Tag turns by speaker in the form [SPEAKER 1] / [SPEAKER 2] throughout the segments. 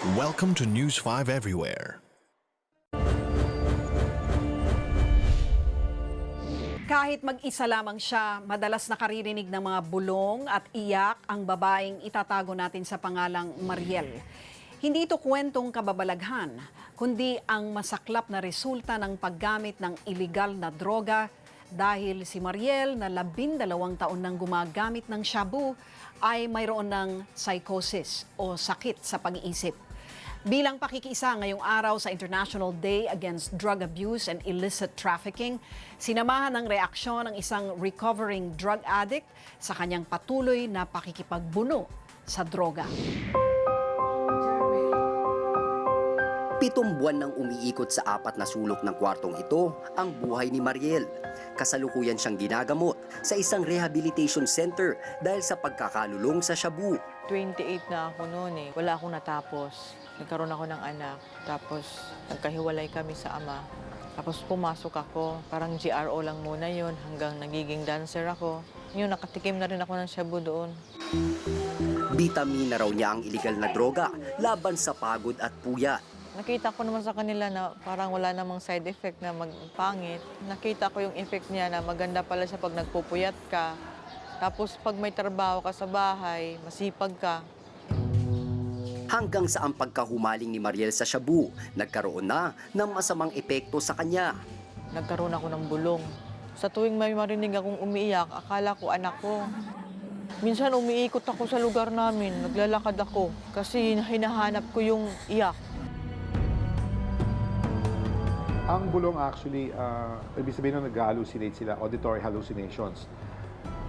[SPEAKER 1] Welcome to News 5 Everywhere.
[SPEAKER 2] Kahit mag-isa lamang siya, madalas nakaririnig ng mga bulong at iyak ang babaeng itatago natin sa pangalang Mariel. Hindi ito kwentong kababalaghan, kundi ang masaklap na resulta ng paggamit ng iligal na droga dahil si Mariel na labindalawang taon nang gumagamit ng shabu ay mayroon ng psychosis o sakit sa pag-iisip. Bilang pakikiisa ngayong araw sa International Day Against Drug Abuse and Illicit Trafficking, sinamahan ng reaksyon ng isang recovering drug addict sa kanyang patuloy na pakikipagbuno sa droga.
[SPEAKER 3] Pitong buwan nang umiikot sa apat na sulok ng kwartong ito ang buhay ni Mariel. Kasalukuyan siyang ginagamot sa isang rehabilitation center dahil sa pagkakalulong sa shabu.
[SPEAKER 4] 28 na ako noon eh. Wala akong natapos. Nagkaroon ako ng anak. Tapos nagkahiwalay kami sa ama. Tapos pumasok ako. Parang GRO lang muna yon hanggang nagiging dancer ako. Yun, nakatikim na rin ako ng shabu doon.
[SPEAKER 3] Bitamina raw niya ang iligal na droga laban sa pagod at puyat.
[SPEAKER 4] Nakita ko naman sa kanila na parang wala namang side effect na magpangit. Nakita ko yung effect niya na maganda pala siya pag nagpupuyat ka. Tapos pag may trabaho ka sa bahay, masipag ka,
[SPEAKER 3] Hanggang sa ang pagkahumaling ni Mariel sa shabu, nagkaroon na ng masamang epekto sa kanya.
[SPEAKER 4] nagkaroon ako ng bulong. Sa tuwing may marinig akong umiiyak, akala ko anak ko. Minsan umiikot ako sa lugar namin, naglalakad ako kasi hinahanap ko yung iyak.
[SPEAKER 5] Ang bulong actually, uh, ibig sabihin na nag-hallucinate sila, auditory hallucinations.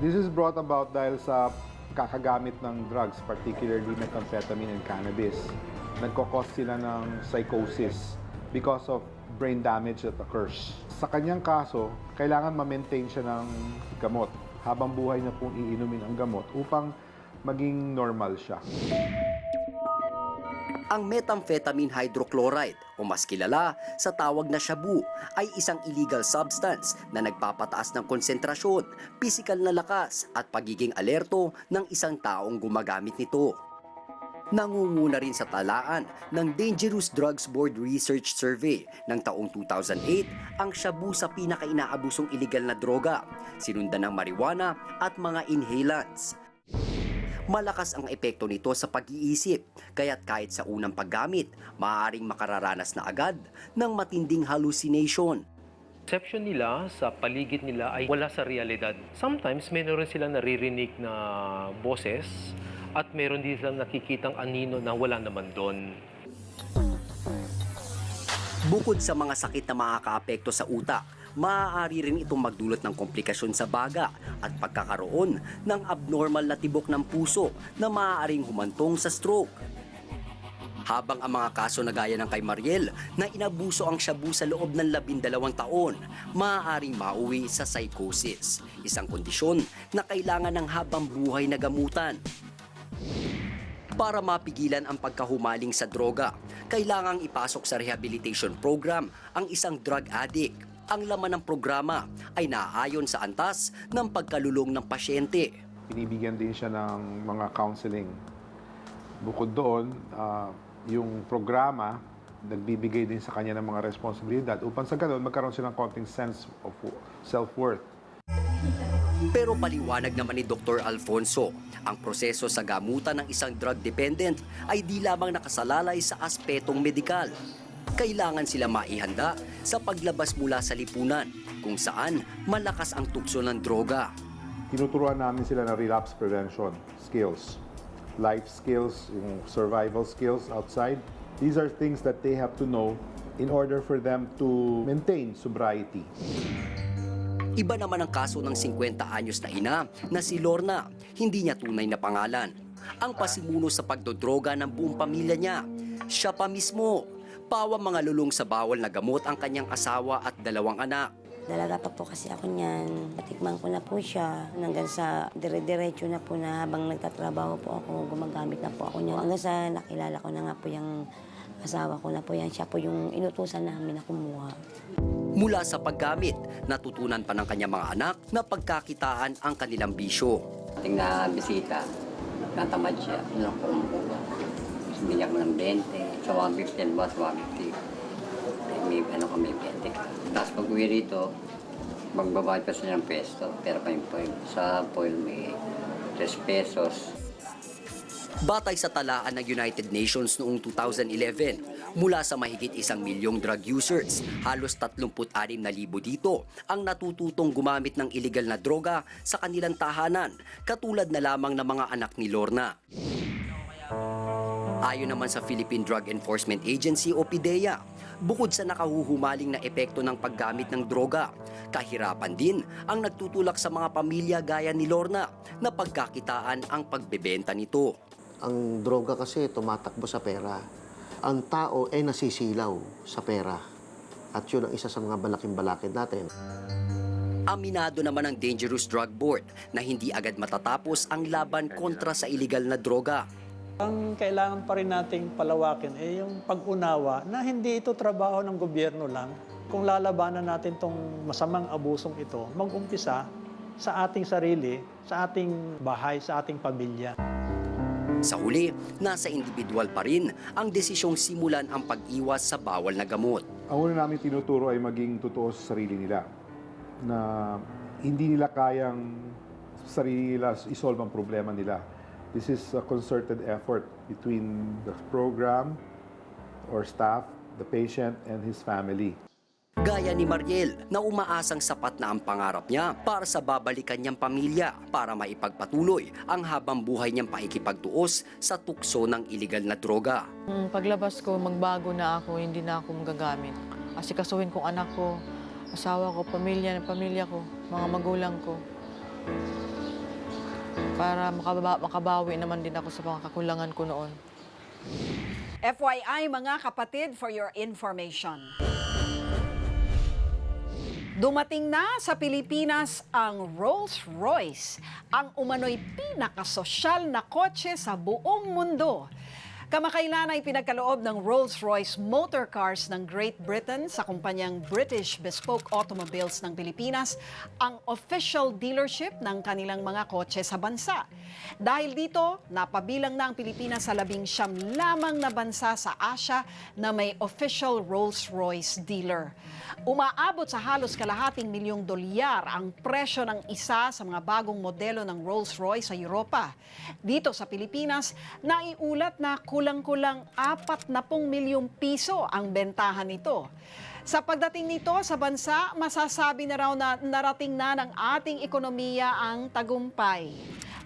[SPEAKER 5] This is brought about dahil sa kakagamit ng drugs, particularly methamphetamine and cannabis. Nagkakos sila ng psychosis because of brain damage that occurs. Sa kanyang kaso, kailangan ma-maintain siya ng gamot. Habang buhay na pong iinumin ang gamot upang maging normal siya.
[SPEAKER 3] Ang methamphetamine hydrochloride o mas kilala sa tawag na shabu ay isang illegal substance na nagpapataas ng konsentrasyon, pisikal na lakas at pagiging alerto ng isang taong gumagamit nito. Nangunguna rin sa talaan ng Dangerous Drugs Board Research Survey ng taong 2008 ang shabu sa pinakainaabusong iligal na droga, sinundan ng marijuana at mga inhalants. Malakas ang epekto nito sa pag-iisip, kaya't kahit sa unang paggamit, maaaring makararanas na agad ng matinding hallucination.
[SPEAKER 6] perception nila sa paligid nila ay wala sa realidad. Sometimes meron silang naririnig na boses at meron din silang nakikitang anino na wala naman doon.
[SPEAKER 3] Bukod sa mga sakit na makakaapekto sa utak, maaari rin itong magdulot ng komplikasyon sa baga at pagkakaroon ng abnormal na tibok ng puso na maaaring humantong sa stroke. Habang ang mga kaso na gaya ng kay Mariel na inabuso ang shabu sa loob ng labindalawang taon, maaaring mauwi sa psychosis, isang kondisyon na kailangan ng habang buhay na gamutan. Para mapigilan ang pagkahumaling sa droga, kailangang ipasok sa rehabilitation program ang isang drug addict. Ang laman ng programa ay naaayon sa antas ng pagkalulong ng pasyente.
[SPEAKER 5] Binibigyan din siya ng mga counseling. Bukod doon, ah, yung programa nagbibigay din sa kanya ng mga responsibilidad upang sa ganun magkaroon siya ng konting sense of self-worth.
[SPEAKER 3] Pero paliwanag naman ni Dr. Alfonso, ang proseso sa gamutan ng isang drug dependent ay di lamang nakasalalay sa aspetong medikal. Kailangan sila maihanda sa paglabas mula sa lipunan kung saan malakas ang tukso ng droga.
[SPEAKER 5] Tinuturuan namin sila ng relapse prevention skills, life skills, yung survival skills outside. These are things that they have to know in order for them to maintain sobriety.
[SPEAKER 3] Iba naman ang kaso ng 50 anyos na ina na si Lorna, hindi niya tunay na pangalan. Ang pasimuno sa pagdodroga ng buong pamilya niya. Siya pa mismo. Pawa mga lulong sa bawal na gamot ang kanyang asawa at dalawang anak.
[SPEAKER 7] Dalaga pa po kasi ako niyan. Patikman ko na po siya. Hanggang sa dire-diretso na po na habang nagtatrabaho po ako, gumagamit na po ako niyan. Hanggang sa nakilala ko na nga po yung asawa ko na po yan. Siya po yung inutusan namin na kumuha.
[SPEAKER 3] Mula sa paggamit, natutunan pa ng kanyang mga anak na pagkakitaan ang kanilang bisyo.
[SPEAKER 8] ating na bisita, natamad siya. Binyak ng 20. Sa 150 ang bus, 150. Eh, May ano kami, 20 ka. Tapos pag uwi rito, magbabayad pa sila ng pesto. Pero pa yung foil. Sa foil may 3 pesos.
[SPEAKER 3] Batay sa talaan ng United Nations noong 2011, mula sa mahigit isang milyong drug users, halos 36,000 dito ang natututong gumamit ng illegal na droga sa kanilang tahanan, katulad na lamang ng mga anak ni Lorna. Ayon naman sa Philippine Drug Enforcement Agency o PIDEA, bukod sa nakahuhumaling na epekto ng paggamit ng droga, kahirapan din ang nagtutulak sa mga pamilya gaya ni Lorna na pagkakitaan ang pagbebenta nito.
[SPEAKER 9] Ang droga kasi tumatakbo sa pera. Ang tao ay nasisilaw sa pera. At yun ang isa sa mga balaking balakid natin.
[SPEAKER 3] Aminado naman ang Dangerous Drug Board na hindi agad matatapos ang laban kontra sa illegal na droga.
[SPEAKER 10] Ang kailangan pa rin nating palawakin ay yung pag-unawa na hindi ito trabaho ng gobyerno lang. Kung lalabanan natin tong masamang abusong ito, mag-umpisa sa ating sarili, sa ating bahay, sa ating pamilya.
[SPEAKER 3] Sa huli, nasa individual pa rin ang desisyong simulan ang pag-iwas sa bawal na gamot.
[SPEAKER 5] Ang una namin tinuturo ay maging totoo sa sarili nila. Na hindi nila kayang sa sarili nila isolve ang problema nila. This is a concerted effort between the program or staff, the patient, and his family.
[SPEAKER 3] Gaya ni Mariel na umaasang sapat na ang pangarap niya para sa babalikan niyang pamilya para maipagpatuloy ang habang buhay niyang pakikipagtuos sa tukso ng iligal na droga.
[SPEAKER 4] Paglabas ko, magbago na ako, hindi na ako magagamit. Asikasuhin kong anak ko, asawa ko, pamilya, pamilya ko, mga magulang ko. Para makaba- makabawi naman din ako sa mga kakulangan ko noon.
[SPEAKER 2] FYI mga kapatid for your information. Dumating na sa Pilipinas ang Rolls-Royce, ang umano'y pinakasosyal na kotse sa buong mundo. Kamakailan ay pinagkaloob ng Rolls-Royce Motor Cars ng Great Britain sa kumpanyang British Bespoke Automobiles ng Pilipinas ang official dealership ng kanilang mga kotse sa bansa. Dahil dito, napabilang na ang Pilipinas sa labing siyam lamang na bansa sa Asia na may official Rolls-Royce dealer. Umaabot sa halos kalahating milyong dolyar ang presyo ng isa sa mga bagong modelo ng Rolls-Royce sa Europa. Dito sa Pilipinas, naiulat na kulang-kulang 40 milyong piso ang bentahan nito. Sa pagdating nito sa bansa, masasabi na raw na narating na ng ating ekonomiya ang tagumpay.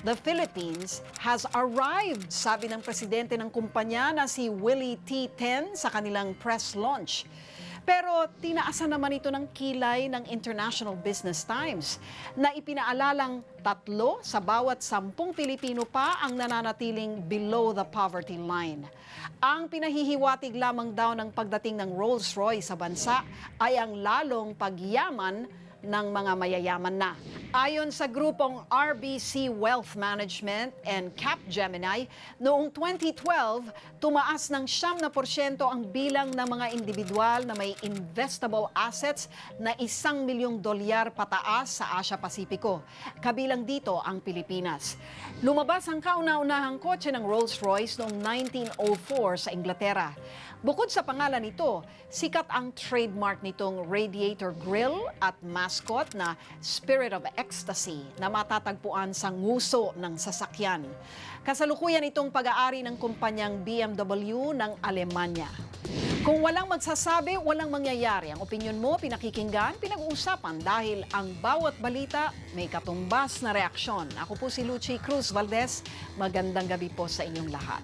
[SPEAKER 2] The Philippines has arrived, sabi ng presidente ng kumpanya na si Willie T. Ten sa kanilang press launch. Pero tinaasan naman ito ng kilay ng International Business Times na ipinaalalang tatlo sa bawat sampung Pilipino pa ang nananatiling below the poverty line. Ang pinahihiwatig lamang daw ng pagdating ng Rolls-Royce sa bansa ay ang lalong pagyaman ng mga mayayaman na. Ayon sa grupong RBC Wealth Management and Capgemini, noong 2012, tumaas ng siyam na porsyento ang bilang ng mga individual na may investable assets na isang milyong dolyar pataas sa Asia-Pasipiko. Kabilang dito ang Pilipinas. Lumabas ang kauna-unahang kotse ng Rolls-Royce noong 1904 sa Inglaterra. Bukod sa pangalan nito, sikat ang trademark nitong radiator grill at mascot na Spirit of Ecstasy na matatagpuan sa nguso ng sasakyan. Kasalukuyan itong pag-aari ng kumpanyang BMW ng Alemanya. Kung walang magsasabi, walang mangyayari. Ang opinion mo, pinakikinggan, pinag-uusapan dahil ang bawat balita may katumbas na reaksyon. Ako po si Lucy Cruz Valdez. Magandang gabi po sa inyong lahat.